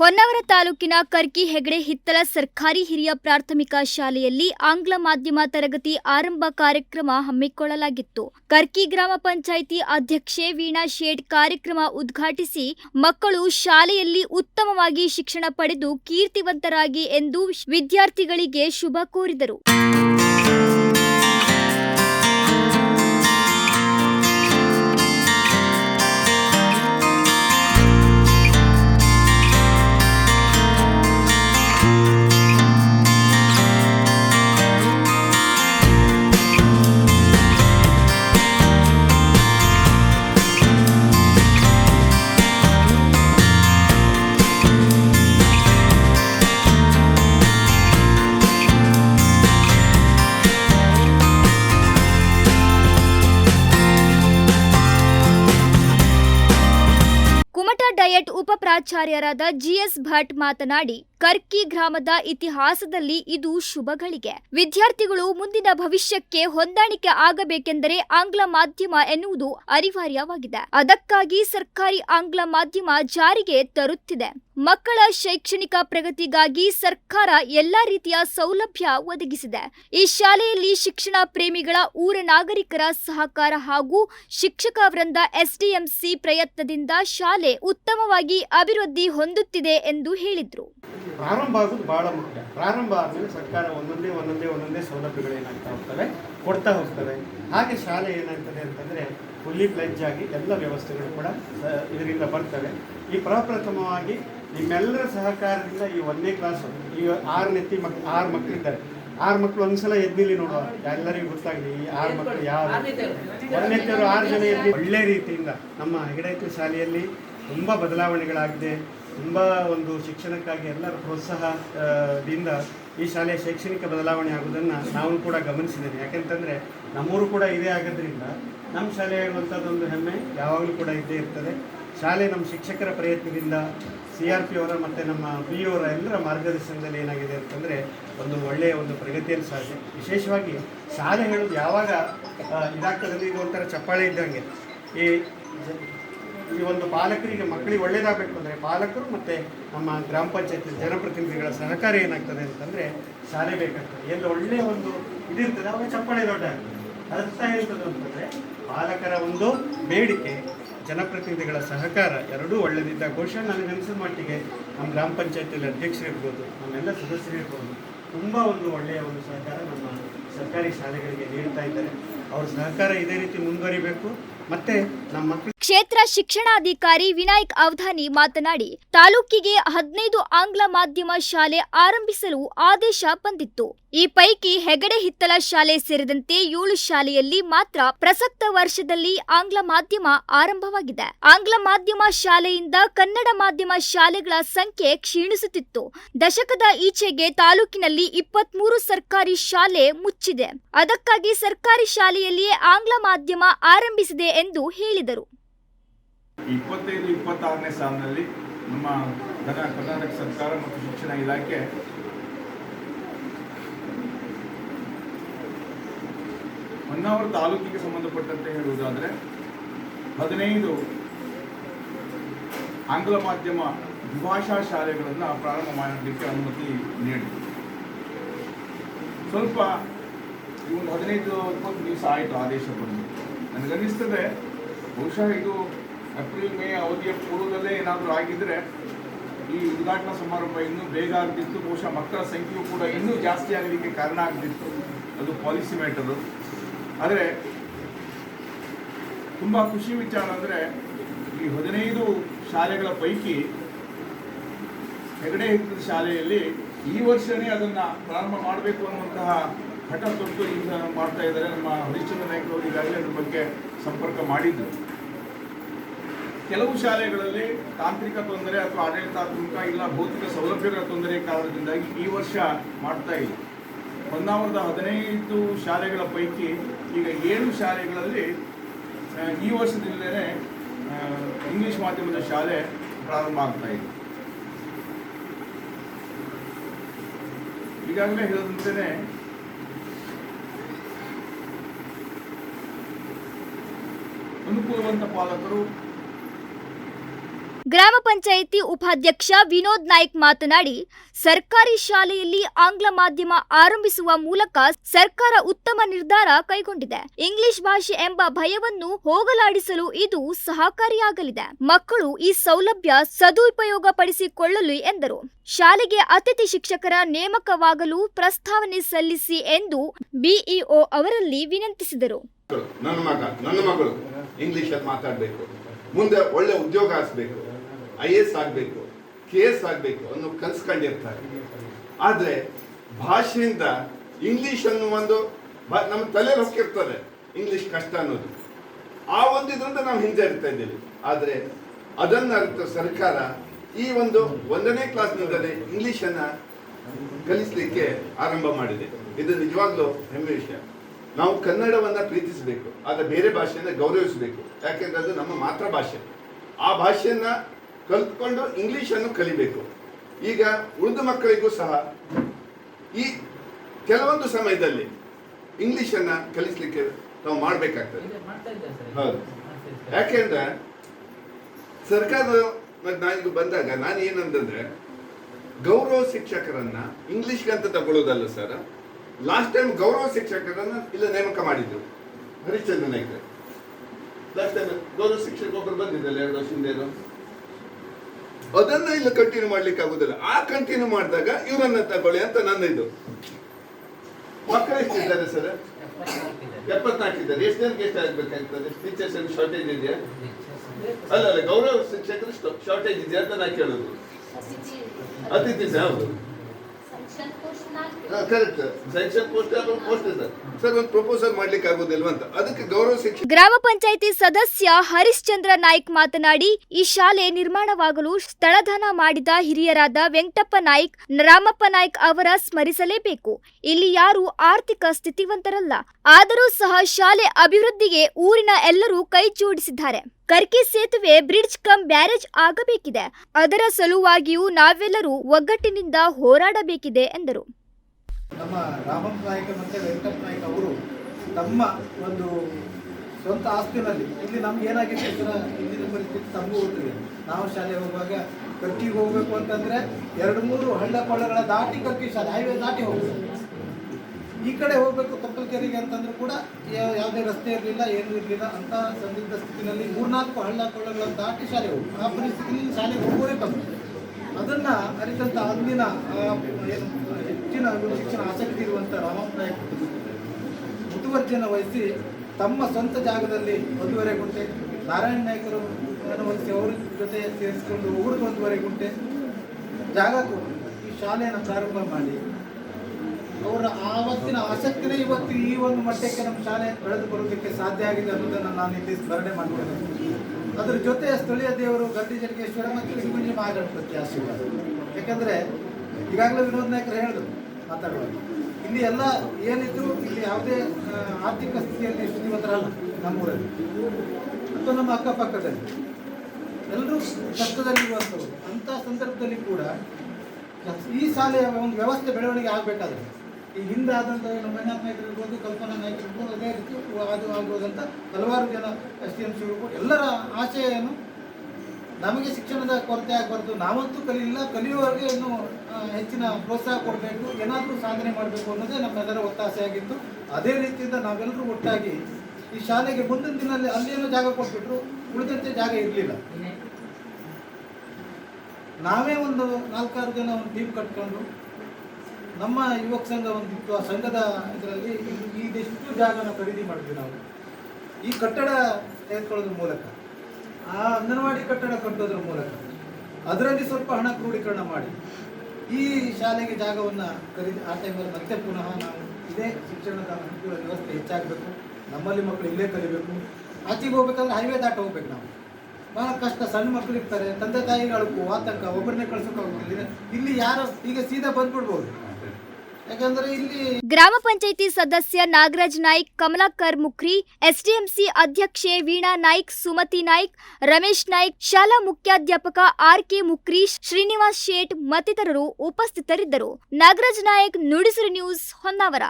ಹೊನ್ನಾವರ ತಾಲೂಕಿನ ಕರ್ಕಿ ಹೆಗಡೆ ಹಿತ್ತಲ ಸರ್ಕಾರಿ ಹಿರಿಯ ಪ್ರಾಥಮಿಕ ಶಾಲೆಯಲ್ಲಿ ಆಂಗ್ಲ ಮಾಧ್ಯಮ ತರಗತಿ ಆರಂಭ ಕಾರ್ಯಕ್ರಮ ಹಮ್ಮಿಕೊಳ್ಳಲಾಗಿತ್ತು. ಕರ್ಕಿ ಗ್ರಾಮ ಪಂಚಾಯಿತಿ ಅಧ್ಯಕ್ಷೆ ವೀಣಾ ಶೇಡ್ ಕಾರ್ಯಕ್ರಮ ಉದ್ಘಾಟಿಸಿ ಮಕ್ಕಳು ಶಾಲೆಯಲ್ಲಿ ಉತ್ತಮವಾಗಿ ಶಿಕ್ಷಣ ಪಡೆದು ಕೀರ್ತಿವಂತರಾಗಿ ಎಂದು ವಿದ್ಯಾರ್ಥಿಗಳಿಗೆ ಶುಭ ಕೋರಿದರು. ಡಯಟ್ ಉಪ ಪ್ರಾಚಾರ್ಯರಾದ ಜಿಎಸ್ ಭಟ್ ಮಾತನಾಡಿ ಕರ್ಕಿ ಗ್ರಾಮದ ಇತಿಹಾಸದಲ್ಲಿ ಇದು ಶುಭಗಳಿಗೆ. ವಿದ್ಯಾರ್ಥಿಗಳು ಮುಂದಿನ ಭವಿಷ್ಯಕ್ಕೆ ಹೊಂದಾಣಿಕೆ ಆಗಬೇಕೆಂದರೆ ಆಂಗ್ಲ ಮಾಧ್ಯಮ ಎನ್ನುವುದು ಅನಿವಾರ್ಯವಾಗಿದೆ. ಅದಕ್ಕಾಗಿ ಸರ್ಕಾರಿ ಆಂಗ್ಲ ಮಾಧ್ಯಮ ಜಾರಿಗೆ ತರುತ್ತಿದೆ. ಮಕ್ಕಳ ಶೈಕ್ಷಣಿಕ ಪ್ರಗತಿಗಾಗಿ ಸರ್ಕಾರ ಎಲ್ಲಾ ರೀತಿಯ ಸೌಲಭ್ಯ ಒದಗಿಸಿದೆ. ಈ ಶಾಲೆಯಲ್ಲಿ ಶಿಕ್ಷಣ ಪ್ರೇಮಿಗಳ, ಊರ ನಾಗರಿಕರ ಸಹಕಾರ ಹಾಗೂ ಶಿಕ್ಷಕ ವೃಂದ ಎಸ್ಡಿಎಂಸಿ ಪ್ರಯತ್ನದಿಂದ ಶಾಲೆ ಉತ್ತಮವಾಗಿ ಅಭಿವೃದ್ಧಿ ಹೊಂದುತ್ತಿದೆ ಎಂದು ಹೇಳಿದ್ರು. ಪ್ರಾರಂಭ ಆಗೋದು ಭಾಳ ಮುಖ್ಯ. ಪ್ರಾರಂಭ ಆದಮೇಲೆ ಸರ್ಕಾರ ಒಂದೊಂದೇ ಒಂದೊಂದೇ ಒಂದೊಂದೇ ಸೌಲಭ್ಯಗಳು ಏನಾಗ್ತಾ ಹೋಗ್ತವೆ, ಕೊಡ್ತಾ ಹೋಗ್ತವೆ. ಹಾಗೆ ಶಾಲೆ ಏನಾಗ್ತದೆ ಅಂತಂದರೆ ಫುಲ್ಲಿ ಫ್ಲೆಜ್ ಆಗಿ ಎಲ್ಲ ವ್ಯವಸ್ಥೆಗಳು ಕೂಡ ಇದರಿಂದ ಬರ್ತವೆ. ಈ ಪ್ರಪ್ರಥಮವಾಗಿ ನಿಮ್ಮೆಲ್ಲರ ಸಹಕಾರದಿಂದ ಈ ಒಂದನೇ ಕ್ಲಾಸು ಈ ಆರು ನೆತ್ತಿ ಮಕ್, ಆರು ಮಕ್ಕಳಿದ್ದಾರೆ ಆರು ಮಕ್ಕಳು ಒಂದ್ಸಲ ಎದ್ದಿಲ್ಲಿ ನೋಡುವ, ಎಲ್ಲರಿಗೂ ಗೊತ್ತಾಗಲಿ ಈ ಆರು ಮಕ್ಕಳು ಯಾರು ಒಂದನೇತ್ತರು ಆರು ಜನ ಎದ್ದು ಒಳ್ಳೆ ರೀತಿಯಿಂದ ನಮ್ಮ ಹೆಗಡೆ ಶಾಲೆಯಲ್ಲಿ ತುಂಬ ಬದಲಾವಣೆಗಳಾಗಿದೆ. ತುಂಬ ಒಂದು ಶಿಕ್ಷಣಕ್ಕಾಗಿ ಎಲ್ಲರ ಪ್ರೋತ್ಸಾಹದಿಂದ ಈ ಶಾಲೆಯ ಶೈಕ್ಷಣಿಕ ಬದಲಾವಣೆ ಆಗೋದನ್ನು ನಾವು ಕೂಡ ಗಮನಿಸಿದ್ದೇನೆ ಯಾಕೆಂತಂದರೆ ನಮ್ಮೂರು ಕೂಡ ಇದೇ ಆಗೋದ್ರಿಂದ ನಮ್ಮ ಶಾಲೆ ಹೇಳುವಂಥದ್ದೊಂದು ಹೆಮ್ಮೆ ಯಾವಾಗಲೂ ಕೂಡ ಇದ್ದೇ ಇರ್ತದೆ. ಶಾಲೆ ನಮ್ಮ ಶಿಕ್ಷಕರ ಪ್ರಯತ್ನದಿಂದ ಸಿ ಆರ್ ಪಿ ಅವರ ಮತ್ತು ನಮ್ಮ ಬಿ ಅವರ ಎಲ್ಲರ ಮಾರ್ಗದರ್ಶನದಲ್ಲಿ ಏನಾಗಿದೆ ಅಂತಂದರೆ ಒಂದು ಒಳ್ಳೆಯ ಒಂದು ಪ್ರಗತಿಯಲ್ಲಿ ಸಾಧ್ಯ. ವಿಶೇಷವಾಗಿ ಶಾಲೆ ಹೇಳೋದು ಯಾವಾಗ ಇದಾಗ್ತದೆ ಇದು ಒಂಥರ ಚಪ್ಪಾಳೆ ಇದ್ದಂಗೆ. ಈ ಈ ಒಂದು ಪಾಲಕರಿಗೆ ಮಕ್ಕಳಿಗೆ ಒಳ್ಳೇದಾಗಬೇಕು ಅಂದರೆ ಪಾಲಕರು ಮತ್ತು ನಮ್ಮ ಗ್ರಾಮ ಪಂಚಾಯತಿ ಜನಪ್ರತಿನಿಧಿಗಳ ಸಹಕಾರ ಏನಾಗ್ತದೆ ಅಂತಂದರೆ ಶಾಲೆ ಬೇಕಾಗ್ತದೆ. ಎಲ್ಲಿ ಒಳ್ಳೆಯ ಒಂದು ಇದಿರ್ತದೆ ಅವಾಗ ಚಪ್ಪಾಳೆ ದೊಡ್ಡ ಆಗ್ತದೆ. ಅರ್ಥ ಹೇಳ್ತದೆ ಅಂತಂದರೆ ಪಾಲಕರ ಒಂದು ಬೇಡಿಕೆ, ಜನಪ್ರತಿನಿಧಿಗಳ ಸಹಕಾರ ಎರಡೂ ಒಳ್ಳೆದಿದ್ದ ಘೋಷಣೆ ನನಗೆ ಅನಿಸಿದ ಮಟ್ಟಿಗೆ ನಮ್ಮ ಗ್ರಾಮ ಪಂಚಾಯತಿಯಲ್ಲಿ ಅಧ್ಯಕ್ಷರು ಇರ್ಬೋದು, ನಮ್ಮೆಲ್ಲ ಸದಸ್ಯರು ಇರ್ಬೋದು, ತುಂಬ ಒಂದು ಒಳ್ಳೆಯ ಒಂದು ಸಹಕಾರ ನಮ್ಮ ಸರ್ಕಾರಿ ಶಾಲೆಗಳಿಗೆ ನೀಡ್ತಾ ಇದ್ದಾರೆ. ಅವ್ರ ಸಹಕಾರ ಇದೇ ರೀತಿ ಮುಂದುವರಿಬೇಕು. ಮತ್ತು ನಮ್ಮ ಕ್ಷೇತ್ರ ಶಿಕ್ಷಣಾಧಿಕಾರಿ ವಿನಾಯಕ್ ಅವಧಾನಿ ಮಾತನಾಡಿ, ತಾಲೂಕಿಗೆ ಹದಿನೈದು ಆಂಗ್ಲ ಮಾಧ್ಯಮ ಶಾಲೆ ಆರಂಭಿಸಲು ಆದೇಶ ಬಂದಿತ್ತು. ಈ ಪೈಕಿ ಹೆಗಡೆ ಹಿತ್ತಲ ಶಾಲೆ ಸೇರಿದಂತೆ ಏಳು ಶಾಲೆಯಲ್ಲಿ ಮಾತ್ರ ಪ್ರಸಕ್ತ ವರ್ಷದಲ್ಲಿ ಆಂಗ್ಲ ಮಾಧ್ಯಮ ಆರಂಭವಾಗಿದೆ. ಆಂಗ್ಲ ಮಾಧ್ಯಮ ಶಾಲೆಯಿಂದ ಕನ್ನಡ ಮಾಧ್ಯಮ ಶಾಲೆಗಳ ಸಂಖ್ಯೆ ಕ್ಷೀಣಿಸುತ್ತಿತ್ತು. ದಶಕದ ಈಚೆಗೆ ತಾಲೂಕಿನಲ್ಲಿ ಇಪ್ಪತ್ಮೂರು ಸರ್ಕಾರಿ ಶಾಲೆ ಮುಚ್ಚಿದೆ. ಅದಕ್ಕಾಗಿ ಸರ್ಕಾರಿ ಶಾಲೆಯಲ್ಲಿಯೇ ಆಂಗ್ಲ ಮಾಧ್ಯಮ ಆರಂಭಿಸಿದೆ ಎಂದು ಹೇಳಿದರು. ಇಪ್ಪತ್ತೈದು, ಇಪ್ಪತ್ತಾರನೇ ಸಾಲಿನಲ್ಲಿ ನಮ್ಮ ಕರ್ನಾಟಕ ಸರ್ಕಾರ ಮತ್ತು ಶಿಕ್ಷಣ ಇಲಾಖೆ ಹೊನ್ನಾವರ ತಾಲೂಕಿಗೆ ಸಂಬಂಧಪಟ್ಟಂತೆ ಹೇಳುವುದಾದರೆ, ಹದಿನೈದು ಆಂಗ್ಲ ಮಾಧ್ಯಮ ದ್ವಿಭಾಷಾ ಶಾಲೆಗಳನ್ನು ಪ್ರಾರಂಭ ಮಾಡಲಿಕ್ಕೆ ಅನುಮತಿ ನೀಡಿದೆ ಸ್ವಲ್ಪ ಈ ಒಂದು ಹದಿನೈದು, ಇಪ್ಪತ್ತು ದಿವಸ ಆಯಿತು ಆದೇಶ ಬಂದು. ನನಗನ್ನಿಸ್ತದೆ ಬಹುಶಃ ಇದು ಏಪ್ರಿಲ್, ಮೇ ಅವಧಿಯ ಪೂರ್ವದಲ್ಲೇ ಏನಾದರೂ ಆಗಿದ್ರೆ ಈ ಉದ್ಘಾಟನಾ ಸಮಾರಂಭ ಇನ್ನೂ ಬೇಗ ಆಗ್ತಿತ್ತು. ಬಹುಶಃ ಮಕ್ಕಳ ಸಂಖ್ಯೆಯು ಕೂಡ ಇನ್ನೂ ಜಾಸ್ತಿ ಆಗಲಿಕ್ಕೆ ಕಾರಣ ಆಗ್ತಿತ್ತು. ಅದು ಪಾಲಿಸಿ ಮ್ಯಾಟರು ಆದರೆ ತುಂಬ ಖುಷಿ ವಿಚಾರ ಅಂದರೆ ಈ ಹದಿನೈದು ಶಾಲೆಗಳ ಪೈಕಿ ಹೆಗಡೆ ಹಿತ್ತದ ಶಾಲೆಯಲ್ಲಿ ಈ ವರ್ಷನೇ ಅದನ್ನು ಪ್ರಾರಂಭ ಮಾಡಬೇಕು ಅನ್ನುವಂತಹ ಹಠ ತೊಟ್ಟು ಈಗ ಮಾಡ್ತಾ ಇದ್ದಾರೆ ನಮ್ಮ ಹರಿಶ್ಚಂದ್ರ ನಾಯ್ಕ ಅವರು ಈಗಾಗಲೇ ಅದ್ರ ಬಗ್ಗೆ ಸಂಪರ್ಕ ಮಾಡಿದ್ದರು ಕೆಲವು ಶಾಲೆಗಳಲ್ಲಿ ತಾಂತ್ರಿಕ ತೊಂದರೆ ಅಥವಾ ಆಡಳಿತಾತ್ಮಕ ಇಲ್ಲ ಭೌತಿಕ ಸೌಲಭ್ಯಗಳ ತೊಂದರೆ ಕಾರಣದಿಂದಾಗಿ ಈ ವರ್ಷ ಮಾಡ್ತಾ ಇಲ್ಲ. ಹೊನ್ನಾವರದ ಹದಿನೈದು ಶಾಲೆಗಳ ಪೈಕಿ ಈಗ ಏಳು ಶಾಲೆಗಳಲ್ಲಿ ಈ ವರ್ಷದಿಂದಲೇ ಇಂಗ್ಲಿಷ್ ಮಾಧ್ಯಮದ ಶಾಲೆ ಪ್ರಾರಂಭ ಆಗ್ತಾ ಇದೆ. ಈಗಾಗಲೇ ಹೇಳಿದಂತೆ ಅನುಕೂಲವಂತ ಪಾಲಕರು ಗ್ರಾಮ ಪಂಚಾಯಿತಿ ಉಪಾಧ್ಯಕ್ಷ ವಿನೋದ್ ನಾಯ್ಕ್ ಮಾತನಾಡಿ, ಸರ್ಕಾರಿ ಶಾಲೆಯಲ್ಲಿ ಆಂಗ್ಲ ಮಾಧ್ಯಮ ಆರಂಭಿಸುವ ಮೂಲಕ ಸರ್ಕಾರ ಉತ್ತಮ ನಿರ್ಧಾರ ಕೈಗೊಂಡಿದೆ. ಇಂಗ್ಲಿಷ್ ಭಾಷೆ ಎಂಬ ಭಯವನ್ನು ಹೋಗಲಾಡಿಸಲು ಇದು ಸಹಕಾರಿಯಾಗಲಿದೆ. ಮಕ್ಕಳು ಈ ಸೌಲಭ್ಯ ಸದುಪಯೋಗ ಎಂದರು. ಶಾಲೆಗೆ ಅತಿಥಿ ಶಿಕ್ಷಕರ ನೇಮಕವಾಗಲು ಪ್ರಸ್ತಾವನೆ ಸಲ್ಲಿಸಿ ಎಂದು ಬಿಇಒ ಅವರಲ್ಲಿ ವಿನಂತಿಸಿದರು. ನನ್ನ ಮಗ, ನನ್ನ ಮಗಳು ಇಂಗ್ಲಿಷ್ ಮಾತಾಡಬೇಕು. ಮುಂದೆ ಒಳ್ಳೆ ಉದ್ಯೋಗ ಆಗಿಸ್ಬೇಕು ಐ ಎಸ್ ಆಗಬೇಕು, ಕೆ ಎಸ್ ಆಗಬೇಕು ಅನ್ನೋ ಕಲ್ಸ್ಕೊಂಡಿರ್ತಾರೆ ಆದರೆ ಭಾಷೆಯಿಂದ ಇಂಗ್ಲೀಷ್ ಅನ್ನೋ ಒಂದು ನಮ್ಮ ತಲೆ ಹೊಕ್ಕಿರ್ತದೆ, ಇಂಗ್ಲೀಷ್ ಕಷ್ಟ ಅನ್ನೋದು. ಆ ಒಂದು ಇದರಿಂದ ನಾವು ಇರ್ತಾ ಇದ್ದೀವಿ. ಆದರೆ ಅದನ್ನು ಅರಿತ ಸರ್ಕಾರ ಈ ಒಂದು ಒಂದನೇ ಕ್ಲಾಸ್ನಿಂದಲೇ ಇಂಗ್ಲೀಷನ್ನು ಕಲಿಸಲಿಕ್ಕೆ ಆರಂಭ ಮಾಡಿದೆ. ಇದು ನಿಜವಾಗ್ಲೂ ಹೆಮ್ಮೆ ವಿಷಯ. ನಾವು ಕನ್ನಡವನ್ನು ಪ್ರೀತಿಸಬೇಕು, ಆದರೆ ಬೇರೆ ಭಾಷೆಯನ್ನು ಗೌರವಿಸಬೇಕು. ಯಾಕೆಂದರೆ ಅದು ನಮ್ಮ ಮಾತೃಭಾಷೆ. ಆ ಭಾಷೆಯನ್ನ ಕಲ್ತ್ಕೊಂಡು ಇಂಗ್ಲೀಷನ್ನು ಕಲಿಬೇಕು. ಈಗ ಉಳಿದ ಮಕ್ಕಳಿಗೂ ಸಹ ಈ ಕೆಲವೊಂದು ಸಮಯದಲ್ಲಿ ಇಂಗ್ಲೀಷನ್ನು ಕಲಿಸ್ಲಿಕ್ಕೆ ನಾವು ಮಾಡಬೇಕಾಗ್ತದೆ. ಹೌದು. ಯಾಕೆಂದ್ರೆ ಸರ್ಕಾರದ ನಾನು ಬಂದಾಗ ನಾನು ಏನಂತಂದ್ರೆ ಗೌರವ ಶಿಕ್ಷಕರನ್ನ ಇಂಗ್ಲಿಷ್ಗೆ ಅಂತ ತಗೊಳ್ಳೋದಲ್ಲ ಸರ್. ಲಾಸ್ಟ್ ಟೈಮ್ ಗೌರವ ಶಿಕ್ಷಕರನ್ನ ಇಲ್ಲ ನೇಮಕ ಮಾಡಿದ್ರು. ಹರಿಶ್ಚಂದ್ರ ನಾಯ್ಕ ಲಾಸ್ಟ್ ಟೈಮ್ ಗೌರವ ಶಿಕ್ಷಕ ಒಬ್ಬರು ಬಂದಿದ್ದಲ್ಲ ಎರಡು ವರ್ಷ ಹಿಂದೇನು ಅದನ್ನ ಇಲ್ಲ ಕಂಟಿನ್ಯೂ ಮಾಡ್ಲಿಕ್ಕೆ ಆಗುದಿಲ್ಲ. ಆ ಕಂಟಿನ್ಯೂ ಮಾಡಿದಾಗ ಇವರನ್ನ ತಗೊಳ್ಳಿ ಅಂತ ನನ್ನ ಇದು. ಮಕ್ಕಳು ಎಷ್ಟಿದ್ದಾರೆ ಸರ್? ಎಪ್ಪತ್ನಾಲ್ಕು ಇದ್ದಾರೆ. ಎಷ್ಟು ಜನಕ್ಕೆ ಎಷ್ಟು ಆಗ್ಬೇಕಾಗ್ತದೆ? ಟೀಚರ್ಸ್ ಶಾರ್ಟೇಜ್ ಇದೆಯಾ? ಅಲ್ಲ ಅಲ್ಲ ಗೌರವ ಶಿಕ್ಷಕರು ಶಾರ್ಟೇಜ್ ಇದೆಯಾ ಅಂತ ನಾ ಕೇಳೋದು. ಅತಿಥಿ. ಹೌದು. ಗ್ರಾಮ ಪಂಚಾಯಿತಿ ಸದಸ್ಯ ಹರಿಶ್ಚಂದ್ರ ನಾಯ್ಕ್ ಮಾತನಾಡಿ, ಈ ಶಾಲೆ ನಿರ್ಮಾಣವಾಗಲು ಸ್ಥಳದಾನ ಮಾಡಿದ ಹಿರಿಯರಾದ ವೆಂಕಟಪ್ಪ ನಾಯ್ಕ್, ರಾಮಪ್ಪ ನಾಯ್ಕ್ ಅವರ ಸ್ಮರಿಸಲೇಬೇಕು. ಇಲ್ಲಿ ಯಾರು ಆರ್ಥಿಕ ಸ್ಥಿತಿವಂತರಲ್ಲ. ಆದರೂ ಸಹ ಶಾಲೆ ಅಭಿವೃದ್ಧಿಗೆ ಊರಿನ ಎಲ್ಲರೂ ಕೈ ಜೋಡಿಸಿದ್ದಾರೆ. ಕರ್ಕಿ ಸೇತುವೆ ಬ್ರಿಡ್ಜ್ ಕಮ್ ಬ್ಯಾರೇಜ್ ಆಗಬೇಕಿದೆ. ಅದರ ಸಲುವಾಗಿಯೂ ನಾವೆಲ್ಲರೂ ಒಗ್ಗಟ್ಟಿನಿಂದ ಹೋರಾಡಬೇಕಿದೆ ಎಂದರು. ನಮ್ಮ ರಾಮಪ್ಪ ನಾಯ್ಕ ಮತ್ತು ವೆಂಕಟಪ್ಪ ನಾಯ್ಕ ಅವರು ತಮ್ಮ ಒಂದು ಸ್ವಂತ ಆಸ್ತಿನಲ್ಲಿ, ಇಲ್ಲಿ ನಮ್ಗೆ ಏನಾಗಿದೆ ಇದರ ಇಂದಿನ ಪರಿಸ್ಥಿತಿ ತಮಗೂ ಹೋಗ್ತದೆ ನಾವು ಶಾಲೆಗೆ ಹೋಗುವಾಗ ಕಟ್ಟಿಗೆ ಹೋಗ್ಬೇಕು ಅಂತಂದ್ರೆ ಎರಡು ಮೂರು ಹಳ್ಳ ಕೊಳ್ಳಗಳ ದಾಟಿ ಕಟ್ಟಿ ಶಾಲೆ, ಹೈವೇ ದಾಟಿ ಹೋಗ್ಬೇಕು. ಈ ಕಡೆ ಹೋಗ್ಬೇಕು ತೊಪ್ಪಲ್ಕೆರೆಗೆ ಅಂತಂದ್ರೂ ಕೂಡ ಯಾವುದೇ ರಸ್ತೆ ಇರಲಿಲ್ಲ, ಏನೂ ಇರಲಿಲ್ಲ ಅಂತ ಸಂದಿಗ್ಧ ಸ್ಥಿತಿನಲ್ಲಿ ಮೂರ್ನಾಲ್ಕು ಹಳ್ಳ ಕೊಳ್ಳಗಳನ್ನು ದಾಟಿ ಶಾಲೆ ಹೋಗ್ಬೇಕು. ಆ ಪರಿಸ್ಥಿತಿಯಲ್ಲಿ ಶಾಲೆಗೆ ಹೋಗೋದೇ ಬಂತು ಅದನ್ನ ಅರಿತಂತ ಅಂದಿನ ಏನು ಒಂದು ಶಿಕ್ಷಣ ಆಸಕ್ತಿ ಇರುವಂಥ ರಾಮಪ್ಪ ನಾಯಕ್ ಮುತುವರ್ಜಿಯನ್ನು ವಹಿಸಿ ತಮ್ಮ ಸ್ವಂತ ಜಾಗದಲ್ಲಿ ಒಂದೂವರೆ ಗುಂಟೆ ನಾರಾಯಣ ನಾಯಕರು ವಹಿಸಿ ಅವರ ಜೊತೆ ಸೇರಿಸಿಕೊಂಡು ಊರಿಗೆ ಒಂದೂವರೆ ಗುಂಟೆ ಜಾಗ ಈ ಶಾಲೆಯನ್ನು ಪ್ರಾರಂಭ ಮಾಡಿ. ಅವರ ಆವತ್ತಿನ ಆಸಕ್ತಿನೇ ಇವತ್ತು ಈ ಒಂದು ಮಟ್ಟಕ್ಕೆ ನಮ್ಮ ಶಾಲೆ ಬೆಳೆದು ಬರೋದಕ್ಕೆ ಸಾಧ್ಯ ಆಗಿದೆ ಅನ್ನೋದನ್ನು ನಾನು ಇಲ್ಲಿ ಸ್ಮರಣೆ ಮಾಡ್ತೇನೆ ಅದರ ಜೊತೆ ಸ್ಥಳೀಯ ದೇವರು ಗಡ್ಡಿ ಜಟಕೇಶ್ವರ ಮತ್ತು ಇರುಗುಂಜಿ ಮಹಾಗಣಪತಿ ಆಶೀರ್ವಾದ. ಯಾಕಂದರೆ ಈಗಾಗಲೇ ವಿನೋದ್ ನಾಯಕರು ಹೇಳಿದ್ರು ಮಾತಾಡುವಾಗ ಇಲ್ಲಿ ಎಲ್ಲ ಏನಿದ್ರು ಇಲ್ಲಿ ಯಾವುದೇ ಆರ್ಥಿಕ ಸ್ಥಿತಿಯಲ್ಲಿ ಶ್ರೀಮಂತರಲ್ಲ ನಮ್ಮೂರಲ್ಲಿ. ಅಥವಾ ನಮ್ಮ ಅಕ್ಕಪಕ್ಕದಲ್ಲಿ. ಎಲ್ಲರೂ ಕಷ್ಟದಲ್ಲಿರುವಂಥವ್ರು ಅಂಥ ಸಂದರ್ಭದಲ್ಲಿ ಕೂಡ ಈ ಶಾಲೆಯ ಒಂದು ವ್ಯವಸ್ಥೆ ಬೆಳವಣಿಗೆ ಆಗಬೇಕಾದ್ರೆ, ಈ ಹಿಂದೆ ಆದಂಥ ಏನು ಮಂಜುನಾಥ್ ನಾಯ್ಕ ಇರ್ಬೋದು, ಕಲ್ಪನಾ ನಾಯ್ಕ ಇರ್ಬೋದು, ಅದೇ ರೀತಿ ಅದು ಆಗ್ಬೋದಂತ ಹಲವಾರು ಜನ ಎಸ್ ಟಿ ಎಂ ಸಿ ಎಲ್ಲರ ಆಶಯ ಏನು ನಮಗೆ ಶಿಕ್ಷಣದ ಕೊರತೆ ಆಗಬಾರ್ದು. ನಾವಂತೂ ಕಲಿಯಿಲ್ಲ ಕಲಿಯುವವರಿಗೆ ಇನ್ನು ಹೆಚ್ಚಿನ ಪ್ರೋತ್ಸಾಹ ಕೊಡಬೇಕು, ಏನಾದರೂ ಸಾಧನೆ ಮಾಡಬೇಕು ಅನ್ನೋದೇ ನಮ್ಮೆಲ್ಲರ ಒತ್ತಾಸೆ ಆಗಿತ್ತು. ಅದೇ ರೀತಿಯಿಂದ ನಾವೆಲ್ಲರೂ ಒಟ್ಟಾಗಿ ಈ ಶಾಲೆಗೆ ಮುಂದಿನ ದಿನದಲ್ಲಿ ಅಲ್ಲೇನೋ ಜಾಗ ಕೊಟ್ಬಿಟ್ರು, ಉಳಿದಂತೆ ಜಾಗ ಇರಲಿಲ್ಲ. ನಾವೇ ಒಂದು ನಾಲ್ಕಾರು ಜನ ಒಂದು ಟೀಮ್ ಕಟ್ಕೊಂಡು, ನಮ್ಮ ಯುವಕ ಸಂಘ ಒಂದಿತ್ತು, ಆ ಸಂಘದ ಇದರಲ್ಲಿ ಇದೆಷ್ಟು ಜಾಗನ ಖರೀದಿ ಮಾಡಿದ್ವಿ ನಾವು. ಈ ಕಟ್ಟಡ ತೆಗೆದುಕೊಳ್ಳೋದ್ರ ಮೂಲಕ. ಆ ಅಂಗನವಾಡಿ ಕಟ್ಟಡ ಕಟ್ಟೋದ್ರ ಮೂಲಕ. ಅದರಲ್ಲಿ ಸ್ವಲ್ಪ ಹಣ ಕ್ರೋಢೀಕರಣ ಮಾಡಿ. ಈ ಶಾಲೆಗೆ ಜಾಗವನ್ನು ಖರೀದಿ, ಆ ಟೈಮಲ್ಲಿ ಮತ್ತೆ ಪುನಃ ನಾವು ಇದೇ ಶಿಕ್ಷಣದ ಅನುಕೂಲ ವ್ಯವಸ್ಥೆ ಹೆಚ್ಚಾಗಬೇಕು. ನಮ್ಮಲ್ಲಿ ಮಕ್ಕಳು ಇಲ್ಲೇ ಕಲಿಬೇಕು. ಆಚೆಗೆ ಹೋಗ್ಬೇಕಂದ್ರೆ ಹೈವೇ ದಾಟ ಹೋಗ್ಬೇಕು ನಾವು. ಬಹಳ ಕಷ್ಟ, ಸಣ್ಣ ಮಕ್ಕಳು ಇರ್ತಾರೆ, ತಂದೆ ತಾಯಿಗಳು ಆತಂಕ ಒಬ್ಬರನ್ನೇ ಕಳ್ಸೋಕ್ಕಾಗೋದಿಲ್ಲ. ಇಲ್ಲಿ ಯಾರು ಈಗ ಸೀದಾ ಬಂದ್ಬಿಡ್ಬೋದು. ಗ್ರಾಮ ಪಂಚಾಯಿತಿ ಸದಸ್ಯ ನಾಗರಾಜ್ ನಾಯ್ಕ್, ಕಮಲಾಕರ್ ಮುಖ್ರಿ, ಎಸ್ಡಿಎಂಸಿ ಅಧ್ಯಕ್ಷೆ ವೀಣಾ ನಾಯ್ಕ್, ಸುಮತಿ ನಾಯ್ಕ್, ರಮೇಶ್ ನಾಯ್ಕ್, ಶಾಲಾ ಮುಖ್ಯಾಧ್ಯಾಪಕ ಆರ್ ಕೆ ಮುಖ್ರಿ, ಶ್ರೀನಿವಾಸ್ ಶೇಟ್ ಮತ್ತಿತರರು ಉಪಸ್ಥಿತರಿದ್ದರು. ನಾಗರಾಜ್ ನಾಯ್ಕ್, ನುಡಿಸಿರು ನ್ಯೂಸ್ ಹೊನ್ನಾವರ.